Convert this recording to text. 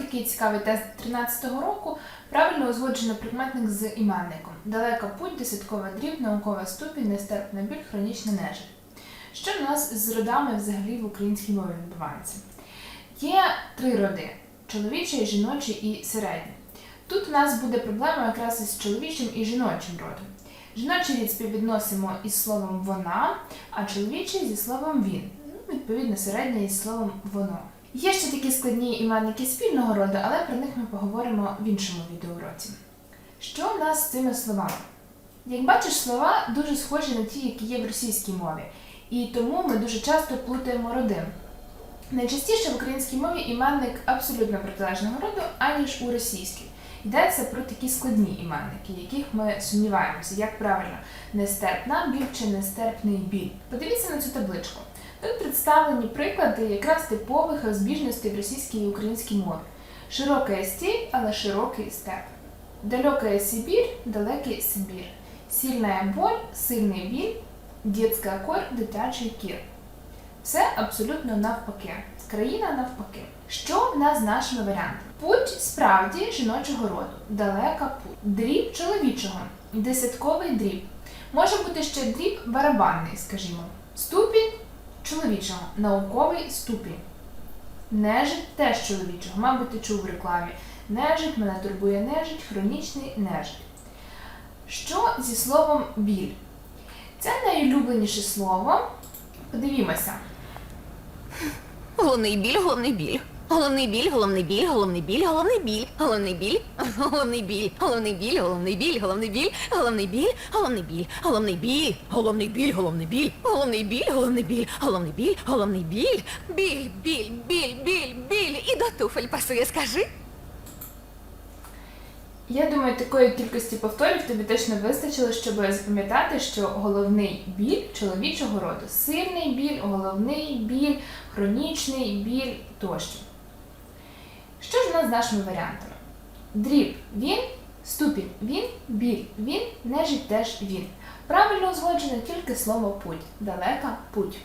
такий цікавий тест 13-го року. Правильно узгоджено прикметник з іменником. Далека путь, десяткова дріб, наукова ступінь, нестерпна біль, хронічна нежить. Що в нас з родами взагалі в українській мові відбувається? Є три роди: чоловічий, жіночий і середній. Тут у нас буде проблема якраз із чоловічим і жіночим родом. Жіночий рід співвідносимо із словом вона, а чоловічий зі словом він. Ну, відповідно, середнє із словом воно. Є ще такі складні іменники спільного роду, але про них ми поговоримо в іншому відеоуроці. Що в нас з цими словами? Як бачиш, слова дуже схожі на ті, які є в російській мові, і тому ми дуже часто плутаємо роди. Найчастіше в українській мові іменник абсолютно протилежного роду, аніж у російській. Йдеться про такі складні іменники, яких ми сумніваємося, як правильно нестерпна біль чи нестерпний біль. Подивіться на цю табличку. Тут представлені приклади якраз типових розбіжностей в російській і українській мові. Широка степь, але широкий степ. Далекая Сибирь, далекий Сибір. Сильная боль, сильний біль, дітська кор, дитячий кір. Все абсолютно навпаки. Країна навпаки. Що в нас з нашими варіантами? Путь справді жіночого роду, далека путь. Дріб чоловічого, десятковий дріб. Може бути ще дріб барабанний, скажімо. Ступінь чоловічого, науковий ступінь. Нежить теж чоловічого, мабуть, ти чув в рекламі. Нежить, мене турбує нежить, хронічний нежить. Що зі словом біль? Це найулюбленіше слово. Подивімося. Головний біль, головний біль. Головний біль, головний біль, головний біль, головний біль, головний біль, головний біль, головний біль, головний біль, головний біль, головний біль, головний біль, головний біль, головний біль, головний біль, головний біль, головний біль, головний біль, головний біль, біль, біль, біль, біль, біль. І до туфель пасує, скажи. Я думаю, такої кількості повторів тобі точно вистачило, щоб запам'ятати, що головний біль чоловічого роду сильний біль, головний біль, хронічний біль тощо. Що ж у нас з нашими варіантами? Дріб він, ступінь він, біль він, нежить теж він. Правильно узгоджено тільки слово путь, далека путь.